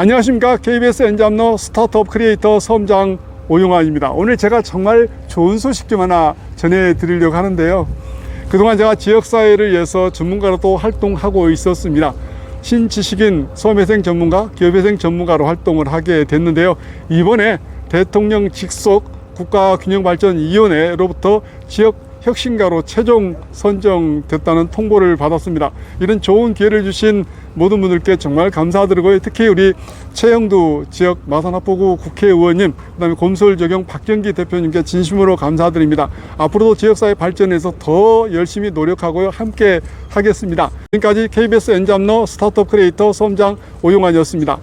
안녕하십니까. KBS 엔잡너 스타트업 크리에이터 섬장 오용환입니다. 오늘 제가 정말 좋은 소식 좀 하나 전해드리려고 하는데요. 그동안 제가 지역사회를 위해서 전문가로 또 활동하고 있었습니다. 신지식인 소매생 전문가 기업회생 전문가로 활동을 하게 됐는데요. 이번에 대통령 직속 국가균형발전위원회로부터 지역 혁신가로 최종 선정됐다는 통보를 받았습니다. 이런 좋은 기회를 주신 모든 분들께 정말 감사드리고요. 특히 우리 최영두 지역 마산합포구 국회의원님, 그다음에 곰솔 적용 박경기 대표님께 진심으로 감사드립니다. 앞으로도 지역사회 발전에서 더 열심히 노력하고요. 함께 하겠습니다. 지금까지 KBS 엔잡너 스타트업 크리에이터 섬장 오용환이었습니다.